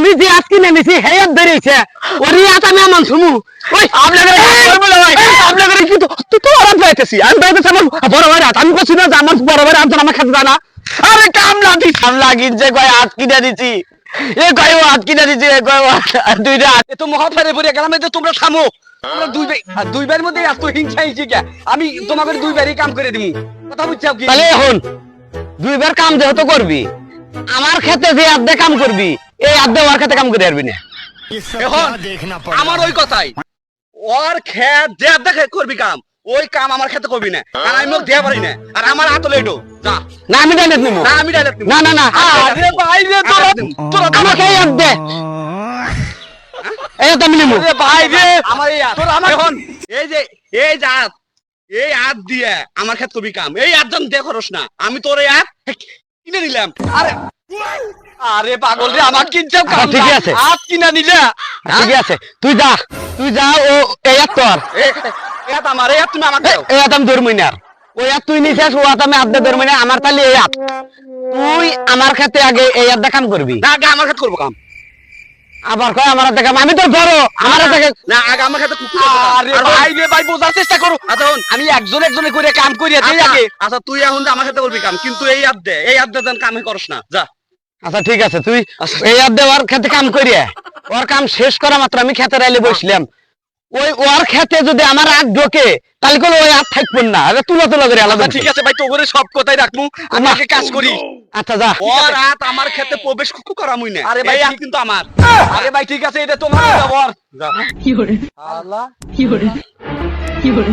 আমি যে আজ কিনে নিছি হেয়াত ধরেছে আত আমি আমার রাত। আমি দিছি। এ তো দুই কে? আমি দুই কাম করে দিমু। কথা বুঝছাও দুইবার কাম যেহেতু করবি আমার খেতে যে আধে কাম করবি এই আধে ওর খেতে কাম করে পারবি না। এখন আমার ওই কথাই। ওর খেত যে দেখে করবি কাম ওই কাম আমার খেতে করবি না। আর আমি মুখ দেয়া পারি না। আর আমার হাত লেটো যা। না আমি ডাইরেক্ট নিবো। না আমি ডাইরেক্ট না না না। আরে ভাই রে তোরা তোরা আমাকে এই আধে এই আধে আমি নিবো। আরে ভাই রে আমার এই হাত তোরা আমার এখন এই যে এই যে হাত এই হাত দিয়ে আমার খেত করবি কাম। এই হাত যেন দেখরস না। আমি তোর এই হাত কিনে নিলাম। আরে আরে পাগল রে আমার কিনছাও কাম ঠিক আছে। হাত কিনা নিলা? ঠিক আছে। তুই যা তুই যা ও এই আধ তোর। এই আমার তুমি আমাকে দাও। আমি ওই তুই নিছিস ও আমি আধে ধরবই না আমার তাহলে তুই আমার খেতে আগে এই আধে কাম করবি। না আগে আমার খেত করব কাম। আবার কয় আমার দেখা আমি তো ধরো আমার দেখে। না আগে আমার খেতে কুকুর আরে ভাই। রে ভাই বোঝার চেষ্টা করো। আচ্ছা শোন, আমি একজন একজনে করে কাম করি দেই আগে। আচ্ছা তুই এখন আমার সাথে করবি কাম কিন্তু এই হাত দে এই হাত দে যেন কামে করস না যা। আচ্ছা ঠিক আছে তুই এই আদ দে ওর খেতে কাম করিয়া। ওর কাম শেষ করা মাত্র আমি খেতে রাইলে বসলাম। ওই ওর খেতে যদি আমার আগ ঢোকে তাহলে কোনো ওই হাত থাকবেন না। আরে তুলো তুলো করে আলাদা আচ্ছা, ঠিক আছে ভাই তোরে সব কথাই রাখমু আমি আগে কাজ করি। আচ্ছা যা। ওর হাত আমার খেতে প্রবেশ কুকু করা মুই না। আরে ভাই, কিন্তু আমার। আরে ভাই ঠিক আছে এটা তোমার ব্যবহার। যা। কি করে আল্লাহ। কি করে কি করে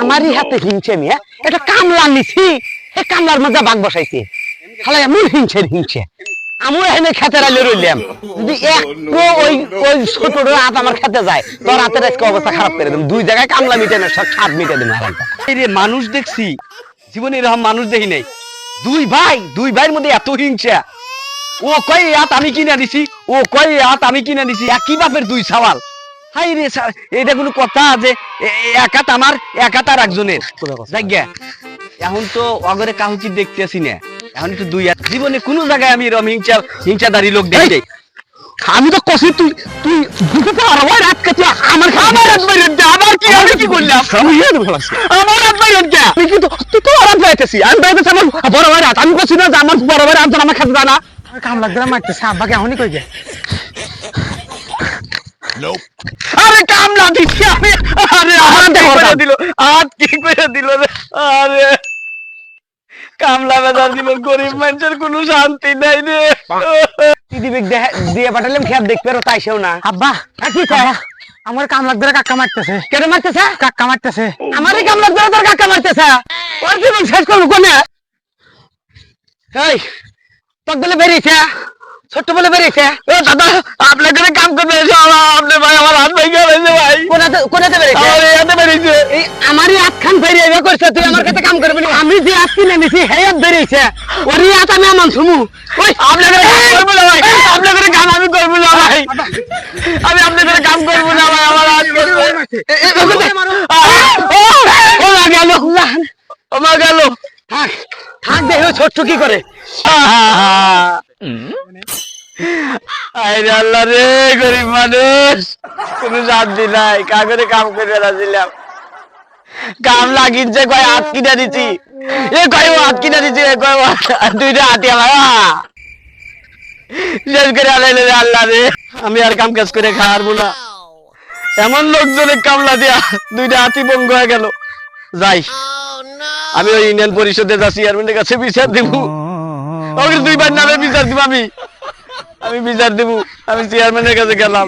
আমারই হাতে হিংসে মিয়া এটা কামলা নিছি এ কামলার মধ্যে বাঘ বসাইছে। খালা এমন হিংসে হিংসে আমি এখানে খেতে রাইলে রইলাম। যদি একটু ওই ওই ছোট হাত আমার খেতে যায় তোর হাতের আজকে অবস্থা খারাপ করে দেব দুই জায়গায় কামলা মিটে না সব মিটে দেবো এই রে মানুষ দেখছি জীবনে এরকম মানুষ দেখি নাই। দুই ভাই দুই ভাইয়ের মধ্যে এত হিংসা। ও কয় এই হাত আমি কিনে দিছি ও কয় এই হাত আমি কিনে দিছি একই বাপের দুই সওয়াল। হাই রে স্যার এটা কোনো কথা যে এ- এ- এক হাত আমার এক হাত আর একজনের। এখন তো অগরে কাহুকি দেখতেছি না। এখন একটু দুই জীবনে কোনো জায়গায় আমি এরকম হিংসা হিংসাদারি লোক দেখি। আমি তো কষি তুই তুই বুঝতে পারো ওই রাত কাছে আমার আমার রাত বাইরে দে আমার কি আমি কি করলাম? আমি জানি ভালো আমার রাত বাইরে দে আমি কিন্তু তুই তো রাত বাইতেছি আমি বাইতেছি আমার বড় ভাই রাত। আমি কষি না যে আমার বড় ভাই রাত আমার খেতে জানা। কাম লাগবে না মারতেছে। আব্বাকে এখনই কই গে আরে কাম লাগিছি আমি। আরে আমার কি করে দিল? হাত কি করে দিল রে? আরে। কামলা বেজার দিবেন গরিব মানুষের কোনো শান্তি নাই রে। দিদিবিক দিয়ে পাঠালাম খেয়াল দেখতে পারো তাই সেও না। আব্বা কি কয়? আমার কাম ধরে কাকা মারতেছে। কেন মারতেছে? কাকা মারতেছে। আমারই কাম ধরে তোর কাকা মারতেছে? ওর জীবন শেষ করব কোনে? এই তোর দিলে বেরিয়েছে? ছোট্ট বলে বেরিয়েছে? ও দাদা আপনার করে কাম করতে এসে আমার আপনার ভাই আমার হাত ভেঙে গেছে ভাই। কোনাতে কোনাতে বেরিয়েছে? আমার এই বেরিয়েছে। এই আমারই হাত খান ফেরিয়ে এবার করছে তুই আমার কাছে কাম করবি আমি যে হাত কিনে নিছি সেই হাত বেরিয়েছে। ওরই হাত আমি আমান শুমু ওই আপনার করে কাম করব না ভাই। আপনার করে কাম আমি করব না ভাই। আমি আপনার করে কাম করব না ভাই আমার হাত ও গেল ও গেল। থাক থাক দেখো ছোট্ট কি করে? আরে আল্লাহ রে গরিব মানুষ। কোন শান্তি নাই কাগরে কাম করে রাখছিলাম কাম লাগিনছে কয় হাত কিনে দিছি। এ কয় হাত কিনে দিছি এ কয় দুইটা হাতি আমার শেষ করে আলাইলে রে আল্লাহ রে। আমি আর কাম কাজ করে খাওয়ারবো না। এমন লোকজনের কামলা দিয়া দুইটা হাতি বঙ্গ হয়ে গেল। যাই। আমি ওই ইউনিয়ন পরিষদে যা চেয়ারম্যানের কাছে বিচার দিব। ওকে দুইবার নামে বিচার দিব আমি। আমি বিচার দিব। আমি চেয়ারম্যানের কাছে গেলাম।